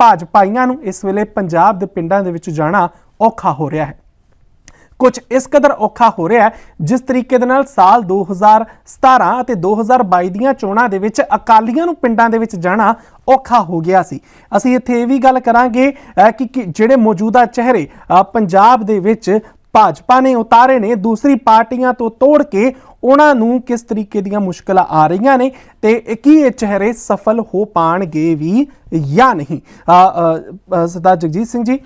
ਭਾਜਪਾਈਆਂ ਨੂੰ ਇਸ ਵੇਲੇ ਪੰਜਾਬ ਦੇ ਪਿੰਡਾਂ ਦੇ ਵਿੱਚ ਜਾਣਾ ਔਖਾ ਹੋ ਰਿਹਾ ਹੈ। ਕੁਝ ਇਸ ਕਦਰ ਔਖਾ ਹੋ ਰਿਹਾ ਜਿਸ ਤਰੀਕੇ ਦੇ ਨਾਲ ਸਾਲ 2017 ਅਤੇ 2022 ਦੀਆਂ ਚੋਣਾਂ ਦੇ ਵਿੱਚ ਅਕਾਲੀਆਂ ਨੂੰ ਪਿੰਡਾਂ ਦੇ ਵਿੱਚ ਜਾਣਾ ਔਖਾ ਹੋ ਗਿਆ ਸੀ। ਅਸੀਂ ਇੱਥੇ ਇਹ ਵੀ ਗੱਲ ਕਰਾਂਗੇ ਕਿ ਜਿਹੜੇ ਮੌਜੂਦਾ ਚਿਹਰੇ ਪੰਜਾਬ ਦੇ ਵਿੱਚ ਭਾਜਪਾ ਨੇ ਉਤਾਰੇ ਨੇ, ਦੂਸਰੀ ਪਾਰਟੀਆਂ ਤੋਂ ਤੋੜ ਕੇ ਉਹਨਾਂ ਨੂੰ ਕਿਸ ਤਰੀਕੇ ਦੀਆਂ ਮੁਸ਼ਕਲਾਂ ਆ ਰਹੀਆਂ ਨੇ ਤੇ ਕੀ ਇਹ ਚਿਹਰੇ ਸਫਲ ਹੋ ਪਾਣਗੇ ਵੀ ਜਾਂ ਨਹੀਂ? ਸਰਦਾਰ ਜਗਜੀਤ ਸਿੰਘ ਜੀ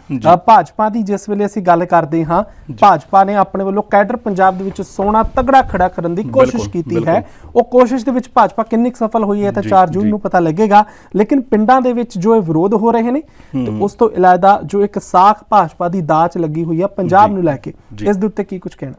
ਭਾਜਪਾ ਦੀ ਜਿਸ ਵੇਲੇ ਅਸੀਂ ਗੱਲ ਕਰਦੇ ਹਾਂ ਭਾਜਪਾ ਨੇ ਆਪਣੇ ਵੱਲੋਂ ਕੈਡਰ ਪੰਜਾਬ ਦੇ ਵਿੱਚ ਸੋਨਾ ਤਗੜਾ ਖੜਾ ਕਰਨ ਦੀ ਕੋਸ਼ਿਸ਼ ਕੀਤੀ ਹੈ। ਉਹ ਕੋਸ਼ਿਸ਼ ਦੇ ਵਿੱਚ ਭਾਜਪਾ ਕਿੰਨੀ ਸਫਲ ਹੋਈ ਹੈ ਤਾਂ 4 ਜੂਨ ਨੂੰ ਪਤਾ ਲੱਗੇਗਾ। ਲੇਕਿਨ ਪਿੰਡਾਂ ਦੇ ਵਿੱਚ ਜੋ ਇਹ ਵਿਰੋਧ ਹੋ ਰਹੇ ਨੇ ਤੇ ਉਸ ਤੋਂ ਇਲਾਵਾ ਜੋ ਇੱਕ ਸਾਖ ਭਾਜਪਾ ਦੀ ਦਾਚ ਲੱਗੀ ਹੋਈ ਹੈ ਪੰਜਾਬ ਨੂੰ ਲੈ ਕੇ ਇਸ ਦੇ ਉੱਤੇ ਕੀ ਕੁਝ ਕਹਿਣਾ?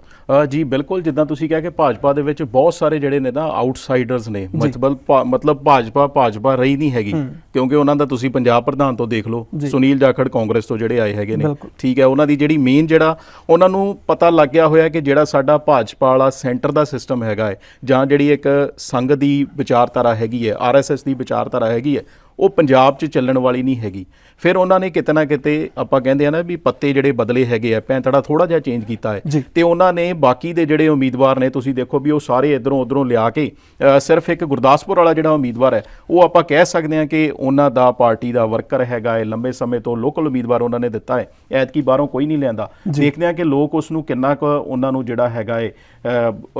ਜੀ ਬਿਲਕੁਲ ਜਿੱਦਾਂ ਤੁਸੀਂ ਕਿਹਾ ਕਿ ਭਾਜਪਾ ਦੇ ਵਿੱਚ ਬਹੁਤ ਸਾਰੇ ਜਿਹੜੇ ਨੇ ਨਾ ਆਊਟਸਾਈਡਰਸ ਨੇ ਮਤਲਬ ਮਤਲਬ ਭਾਜਪਾ ਭਾਜਪਾ ਰਹੀ ਨਹੀਂ ਹੈਗੀ ਕਿਉਂਕਿ ਉਹਨਾਂ ਦਾ ਤੁਸੀਂ ਪੰਜਾਬ ਪ੍ਰਧਾਨ ਤੋਂ ਦੇਖ ਲਓ ਸੁਨੀਲ ਜਾਖੜ ਕਾਂਗਰਸ ਤੋਂ ਜਿਹੜੇ ਆਏ ਹੈਗੇ ਨੇ। ਠੀਕ ਹੈ ਉਹਨਾਂ ਦੀ ਜਿਹੜੀ ਮੇਨ ਜਿਹੜਾ ਉਹਨਾਂ ਨੂੰ ਪਤਾ ਲੱਗ ਗਿਆ ਹੋਇਆ ਕਿ ਜਿਹੜਾ ਸਾਡਾ ਭਾਜਪਾ ਵਾਲਾ ਸੈਂਟਰ ਦਾ ਸਿਸਟਮ ਹੈਗਾ ਹੈ ਜਾਂ ਜਿਹੜੀ ਇੱਕ ਸੰਘ ਦੀ ਵਿਚਾਰਧਾਰਾ ਹੈਗੀ ਹੈ ਆਰਐਸਐਸ ਦੀ ਵਿਚਾਰਧਾਰਾ ਹੈਗੀ ਹੈ ਉਹ ਪੰਜਾਬ 'ਚ ਚੱਲਣ ਵਾਲੀ ਨਹੀਂ ਹੈਗੀ। ਫਿਰ ਉਹਨਾਂ ਨੇ ਕਿਤੇ ਨਾ ਕਿਤੇ ਆਪਾਂ ਕਹਿੰਦੇ ਆ ਨਾ ਵੀ ਪੱਤੇ ਜਿਹੜੇ ਬਦਲੇ ਹੈਗੇ ਆ ਪੈਂਤੜਾ ਥੋੜਾ ਜਿਹਾ ਚੇਂਜ ਕੀਤਾ। ਹੈ। ਤੇ ਉਹਨਾਂ ਨੇ ਬਾਕੀ ਦੇ ਜਿਹੜੇ ਉਮੀਦਵਾਰ ਨੇ ਤੁਸੀਂ ਦੇਖੋ ਵੀ ਉਹ ਸਾਰੇ ਇਧਰੋਂ ਉਧਰੋਂ ਲਿਆ ਕੇ ਸਿਰਫ ਇੱਕ ਗੁਰਦਾਸਪੁਰ ਵਾਲਾ ਜਿਹੜਾ ਉਮੀਦਵਾਰ ਹੈ ਉਹ ਆਪਾਂ ਕਹਿ ਸਕਦੇ ਹਾਂ ਕਿ ਉਹਨਾਂ ਦਾ ਪਾਰਟੀ ਦਾ ਵਰਕਰ ਹੈਗਾ ਹੈ। ਲੰਬੇ ਸਮੇਂ ਤੋਂ ਲੋਕਲ ਉਮੀਦਵਾਰ ਉਹਨਾਂ ਨੇ ਦਿੱਤਾ ਹੈ। ਐਤਕੀ ਬਾਹਰੋਂ ਕੋਈ ਨਹੀਂ ਲਿਆਂਦਾ। ਦੇਖਦੇ ਹਾਂ ਕਿ ਲੋਕ ਉਸ ਨੂੰ ਕਿੰਨਾ ਕੁ ਉਹਨਾਂ ਨੂੰ ਜਿਹੜਾ ਹੈਗਾ ਹੈ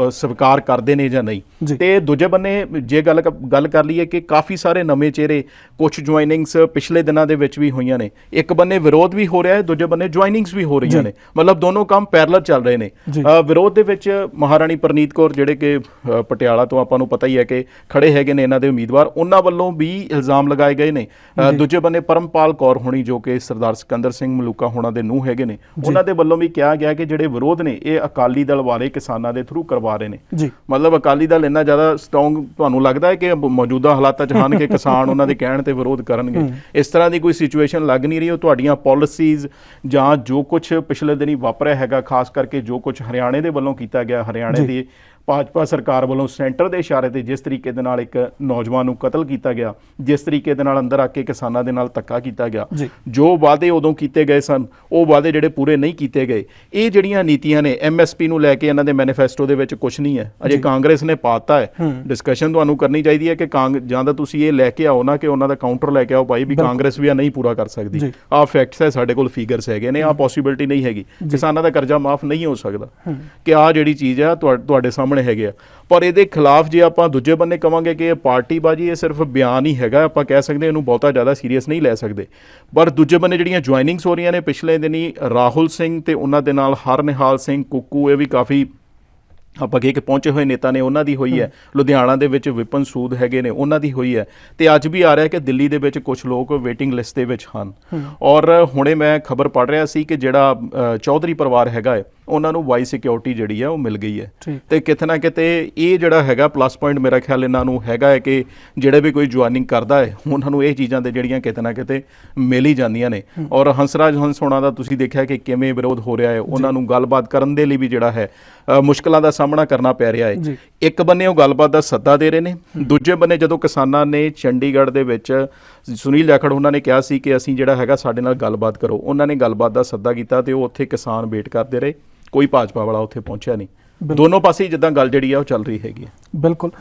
ਸਵੀਕਾਰ ਕਰਦੇ ਨੇ ਜਾਂ। ਨਹੀਂ। ਤੇ ਦੂਜੇ ਬੰਨੇ ਜੇ ਗੱਲ ਗੱਲ ਕਰ ਲਈਏ ਕਿ ਕਾਫੀ ਸਾਰੇ ਨਵੇਂ ਚਿਹਰੇ ਕੁਝ ਜੁਆਇਨਿੰਗਸ ਪਿਛਲੇ ਦਿਨਾਂ ਦੇ ਵਿੱਚ ਵੀ ਹੋਈਆਂ ਨੇ। ਇੱਕ ਬੰਨੇ ਵਿਰੋਧ ਵੀ ਹੋ ਰਿਹਾ ਹੈ ਦੂਜੇ ਬੰਨੇ ਜੁਆਇਨਿੰਗਸ ਵੀ ਹੋ ਰਹੀਆਂ ਨੇ। ਮਤਲਬ ਦੋਨੋਂ ਕੰਮ ਪੈਰਲਲ ਚੱਲ ਰਹੇ ਨੇ। ਵਿਰੋਧ ਦੇ ਵਿੱਚ ਮਹਾਰਾਣੀ ਪ੍ਰਨੀਤ ਕੌਰ ਜਿਹੜੇ ਕਿ ਪਟਿਆਲਾ ਤੋਂ ਆਪਾਂ ਨੂੰ ਪਤਾ ਹੀ ਹੈ ਕਿ ਖੜੇ ਹੈਗੇ ਨੇ ਇਹਨਾਂ ਦੇ ਉਮੀਦਵਾਰ। ਉਹਨਾਂ ਵੱਲੋਂ ਵੀ ਇਲਜ਼ਾਮ ਲਗਾਏ ਗਏ ਨੇ। ਦੂਜੇ ਬੰਨੇ ਪਰਮਪਾਲ ਕੌਰ ਹੋਣੀ ਜੋ ਕਿ ਸਰਦਾਰ ਸਿਕੰਦਰ ਸਿੰਘ ਮਲੂਕਾ ਹੋਣਾ ਦੇ ਨੂੰਹ ਹੈਗੇ ਨੇ। ਉਹਨਾਂ ਦੇ ਵੱਲੋਂ ਵੀ ਕਿਹਾ ਗਿਆ ਕਿ ਜਿਹੜੇ ਵਿਰੋਧ ਨੇ ਇਹ ਅਕਾਲੀ ਦਲ ਵਾਲੇ ਕਿਸਾਨਾਂ ਦੇ ਥਰੂ ਕਰਵਾ ਰਹੇ ਨੇ। ਮਤਲਬ ਅਕਾਲੀ ਦਲ ਇੰਨਾ ਜ਼ਿਆਦਾ ਸਟਰੋਂਗ ਤੁਹਾਨੂੰ ਲੱਗਦਾ ਹੈ ਕਿ ਮੌਜੂਦਾ ਹਾਲਾਤਾਂ 'ਚ ਹਨ ਕਿ ਕਿਸਾਨ ਉਹਨਾਂ ਦੇ ਕਹਿਣ ਤੇ ਵਿਰੋਧ ਕਰਨਗੇ। ਇਸ ਤਰ੍ਹਾਂ ਦੀ ਕੋਈ ਸਿਚੁਏਸ਼ਨ ਲੱਗ ਨਹੀਂ ਰਹੀ ਉਹ ਤੁਹਾਡੀਆਂ ਪਾਲਿਸੀਜ਼ ਜਾਂ ਜੋ ਕੁਝ ਪਿਛਲੇ ਦਿਨੀ ਵਾਪਰਿਆ ਹੈਗਾ ਖਾਸ ਕਰਕੇ ਜੋ ਕੁਝ ਹਰਿਆਣੇ ਦੇ ਵੱਲੋਂ ਕੀਤਾ ਗਿਆ ਹਰਿਆਣੇ ਦੀ ਭਾਜਪਾ ਸਰਕਾਰ ਵੱਲੋਂ ਸੈਂਟਰ ਦੇ ਇਸ਼ਾਰੇ ਤੇ ਜਿਸ ਤਰੀਕੇ ਦੇ ਨਾਲ ਇੱਕ ਨੌਜਵਾਨ ਨੂੰ ਕਤਲ ਕੀਤਾ ਗਿਆ ਜਿਸ ਤਰੀਕੇ ਦੇ ਨਾਲ ਅੰਦਰ ਆ ਕੇ ਕਿਸਾਨਾਂ ਦੇ ਨਾਲ ਧੱਕਾ ਕੀਤਾ ਗਿਆ ਜੀ। ਵਾਅਦੇ ਉਦੋਂ ਕੀਤੇ ਗਏ ਸਨ ਉਹ ਵਾਅਦੇ ਜਿਹੜੇ ਪੂਰੇ ਨਹੀਂ ਕੀਤੇ ਗਏ। ਇਹ ਜਿਹੜੀਆਂ ਨੀਤੀਆਂ ਨੇ ਐਮਐਸਪੀ ਨੂੰ ਲੈ ਕੇ ਇਹਨਾਂ ਦੇ ਮੈਨੀਫੈਸਟੋ ਦੇ ਵਿੱਚ ਕੁਝ ਨਹੀਂ ਹੈ। ਅਜੇ ਕਾਂਗਰਸ ਨੇ ਪਾਤਾ ਹੈ। ਡਿਸਕਸ਼ਨ ਤੁਹਾਨੂੰ ਕਰਨੀ ਚਾਹੀਦੀ ਹੈ ਕਿ ਕਾਂਗ ਜਾਂ ਤਾਂ ਤੁਸੀਂ ਇਹ ਲੈ ਕੇ ਆਓ ਨਾ ਕਿ ਉਹਨਾਂ ਦਾ ਕਾਊਂਟਰ ਲੈ ਕੇ ਆਓ ਭਾਈ ਵੀ ਕਾਂਗਰਸ ਵੀ ਆ ਨਹੀਂ ਪੂਰਾ ਕਰ ਸਕਦੀ। ਆਹ ਫੈਕਟਸ ਹੈ ਸਾਡੇ ਕੋਲ ਫਿਗਰਸ ਹੈਗੇ ਨੇ ਆਹ ਪੋਸਿਬਿਲਿਟੀ ਨਹੀਂ ਹੈਗੀ। ਕਿਸਾਨਾਂ ਦਾ ਕਰਜ਼ਾ ਮਾਫ ਨਹੀਂ ਹੋ ਸਕਦਾ। ਕਿ ਆਹ ਜਿਹੜੀ ਚੀਜ਼ ਹੈ ਤੁਹਾ- ਤੁਹਾਡੇ ਸਾਹਮਣੇ ਹੈਗੇ ਆ। ਪਰ ਇਹਦੇ ਖਿਲਾਫ ਜੇ ਆਪਾਂ ਦੂਜੇ ਬੰਨੇ ਕਵਾਂਗੇ ਕਿ ਇਹ ਪਾਰਟੀਬਾਜੀ ਇਹ ਸਿਰਫ ਬਿਆਨ ਹੀ ਹੈਗਾ ਆਪਾਂ ਕਹਿ ਸਕਦੇ ਇਹਨੂੰ ਬਹੁਤਾ ਜ਼ਿਆਦਾ ਸੀਰੀਅਸ ਨਹੀਂ ਲੈ ਸਕਦੇ। ਪਰ ਦੂਜੇ ਬੰਨੇ ਜਿਹੜੀਆਂ ਜੁਆਇਨਿੰਗਸ ਹੋ ਰਹੀਆਂ ਨੇ ਪਿਛਲੇ ਦਿਨੀ ਰਾਹੁਲ ਸਿੰਘ ਤੇ ਉਹਨਾਂ ਦੇ ਨਾਲ ਹਰਨਿਹਾਲ ਸਿੰਘ ਕੁੱਕੂ ਇਹ ਵੀ ਕਾਫੀ ਆਪਾਂ ਕਹੇ ਕਿ ਪਹੁੰਚੇ ਹੋਏ ਨੇਤਾ ਨੇ ਉਹਨਾਂ ਦੀ ਹੋਈ ਹੈ। ਲੁਧਿਆਣਾ ਦੇ ਵਿੱਚ ਵਿਪਨ ਸੂਦ ਹੈਗੇ ਨੇ ਉਹਨਾਂ ਦੀ ਹੋਈ ਹੈ। ਤੇ ਅੱਜ ਵੀ ਆ ਰਿਹਾ ਕਿ ਦਿੱਲੀ ਦੇ ਵਿੱਚ ਕੁਝ ਲੋਕ ਵੇਟਿੰਗ ਲਿਸਟ ਦੇ ਵਿੱਚ ਹਨ। ਔਰ ਹੁਣੇ ਮੈਂ ਖਬਰ ਪੜ ਰਿਹਾ ਸੀ ਕਿ ਜਿਹੜਾ ਚੌਧਰੀ ਪਰਿਵਾਰ ਹੈਗਾ ਹੈ ਉਹਨਾਂ ਨੂੰ ਵਾਈ ਸਿਕਿਉਰਿਟੀ ਜਿਹੜੀ ਹੈ ਉਹ ਮਿਲ ਗਈ ਹੈ। ਤੇ ਕਿਤੇ ਨਾ ਕਿਤੇ ਇਹ ਜਿਹੜਾ ਹੈਗਾ ਪਲੱਸ ਪੁਆਇੰਟ ਮੇਰਾ ਖਿਆਲ ਇਹਨਾਂ ਨੂੰ ਹੈਗਾ ਹੈ ਕਿ ਜਿਹੜੇ ਵੀ ਕੋਈ ਜੁਆਇਨਿੰਗ ਕਰਦਾ ਹੈ ਉਹਨਾਂ ਨੂੰ ਇਹ ਚੀਜ਼ਾਂ ਦੇ ਜਿਹੜੀਆਂ ਕਿਤੇ ਨਾ ਕਿਤੇ ਮਿਲ ਹੀ ਜਾਂਦੀਆਂ ਨੇ। ਔਰ ਹੰਸਰਾਜ ਹੰਸ ਹੋਣਾ ਦਾ ਤੁਸੀਂ ਦੇਖਿਆ ਕਿ ਕਿਵੇਂ ਵਿਰੋਧ ਹੋ ਰਿਹਾ ਹੈ ਉਹਨਾਂ ਨੂੰ ਗੱਲਬਾਤ ਕਰਨ ਦੇ ਲਈ ਵੀ ਜਿਹੜਾ ਹੈ ਮੁਸ਼ਕਲਾਂ ਦਾ ਸਾਹਮਣਾ ਕਰਨਾ ਪੈ ਰਿਹਾ। ਹੈ। ਇੱਕ ਬੰਨੇ ਉਹ ਗੱਲਬਾਤ ਦਾ ਸੱਦਾ ਦੇ ਰਹੇ ਨੇ ਦੂਜੇ ਬੰਨੇ ਜਦੋਂ ਕਿਸਾਨਾਂ ਨੇ ਚੰਡੀਗੜ੍ਹ ਦੇ ਵਿੱਚ ਸੁਨੀਲ ਜਾਖੜ ਉਹਨਾਂ ਨੇ ਕਿਹਾ ਸੀ ਕਿ ਅਸੀਂ ਜਿਹੜਾ ਹੈਗਾ ਸਾਡੇ ਨਾਲ ਗੱਲਬਾਤ ਕਰੋ ਉਹਨਾਂ ਨੇ ਗੱਲਬਾਤ ਦਾ ਸੱਦਾ ਕੀਤਾ ਤੇ ਉਹ ਉੱਥੇ ਕਿਸਾਨ ਵੇਟ ਕਰਦੇ ਰਹੇ। ਕੋਈ ਭਾਜਪਾ ਵਾਲਾ ਉੱਥੇ ਪਹੁੰਚਿਆ ਨਹੀਂ। ਦੋਨੋਂ ਪਾਸੇ ਹੀ ਜਿੱਦਾਂ ਗੱਲ ਜਿਹੜੀ ਆ ਉਹ ਚੱਲ ਰਹੀ ਹੈਗੀ ਹੈ ਬਿਲਕੁਲ।